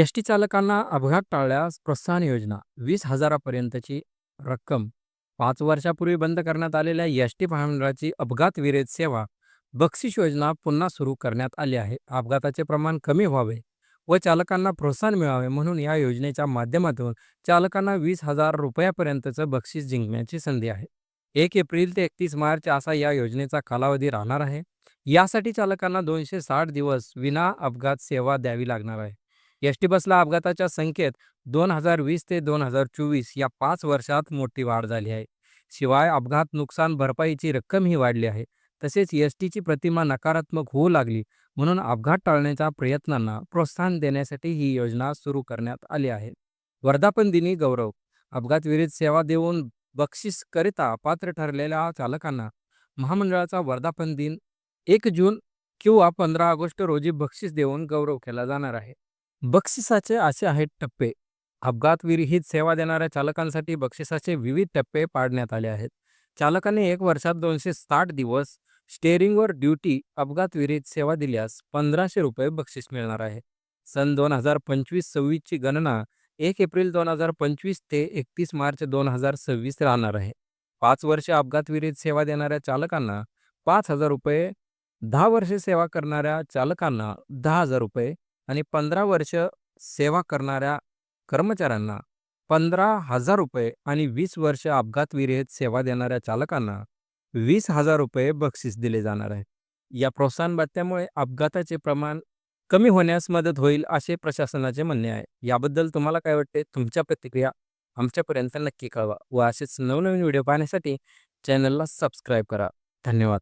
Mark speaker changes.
Speaker 1: S T चालकांना अपघात टाळल्यास प्रोत्साहन योजना. वीस हजारापर्यंतची रक्कम. पाच वर्षापूर्वी बंद करण्यात आलेल्या एस टी महामंडळाची अपघात विरेज सेवा बक्षीस योजना पुन्हा सुरू करण्यात आली आहे. अपघाताचे प्रमाण कमी व्हावे व चालकांना प्रोत्साहन मिळावे म्हणून या योजनेच्या माध्यमातून चालकांना वीस हजार रुपयापर्यंतचं बक्षीस जिंकण्याची संधी आहे. एक एप्रिल ते एकतीस मार्च असा या योजनेचा कालावधी राहणार आहे. यासाठी चालकांना दोनशे साठ दिवस विना अपघात सेवा द्यावी लागणार आहे. एस टी बसला अपघाताच्या संख्येत दोन हजार वीस ते दोन हजार चोवीस या पाच वर्षात मोठी वाढ झाली आहे. शिवाय अपघात नुकसान भरपाईची रक्कमही वाढली आहे. तसेच एस टीची प्रतिमा नकारात्मक होऊ लागली म्हणून अपघात टाळण्याच्या प्रयत्नांना प्रोत्साहन देण्यासाठी ही योजना सुरू करण्यात आली आहे. वर्धापन दिनी गौरव. अपघातविरहित सेवा देऊन बक्षीसकरिता पात्र ठरलेल्या चालकांना महामंडळाचा वर्धापन दिन एक जून किंवा पंधरा ऑगस्ट रोजी बक्षीस देऊन गौरव केला जाणार आहे. बक्षिसाचे असे आहेत टप्पे. अपघात विरहित सेवा देणाऱ्या चालकांसाठी बक्षिसाचे विविध टप्पे पाडण्यात आले आहेत. चालकाने एक वर्षात दोनशे साठ दिवस स्टेअरिंगवर ड्युटी अपघात विरहित सेवा दिल्यास पंधराशे रुपये बक्षीस मिळणार आहे. सन दोन हजार पंचवीस सव्वीसची गणना एक एप्रिल दोन हजार पंचवीस ते एकतीस मार्च दोन हजार सव्वीस राहणार आहे. पाच वर्ष अपघात विरहित सेवा देणाऱ्या चालकांना पाच हजार रुपये दहा वर्षे सेवा करणाऱ्या चालकांना दहा हजार रुपये आणि पंधरा वर्ष सेवा करणाऱ्या कर्मचाऱ्यांना पंधरा हजार रुपये आणि वीस वर्ष अपघात विरहित सेवा देणाऱ्या चालकांना वीस हजार रुपये बक्षीस दिले जाणार आहे. या प्रोत्साहन भत्त्यामुळे अपघाताचे प्रमाण कमी होण्यास मदत होईल असे प्रशासनाचे म्हणणे आहे. याबद्दल तुम्हाला काय वाटते? तुमच्या प्रतिक्रिया आमच्यापर्यंत नक्की कळवा व असेच नवनवीन व्हिडिओ पाहण्यासाठी चॅनलला सबस्क्राईब करा. धन्यवाद.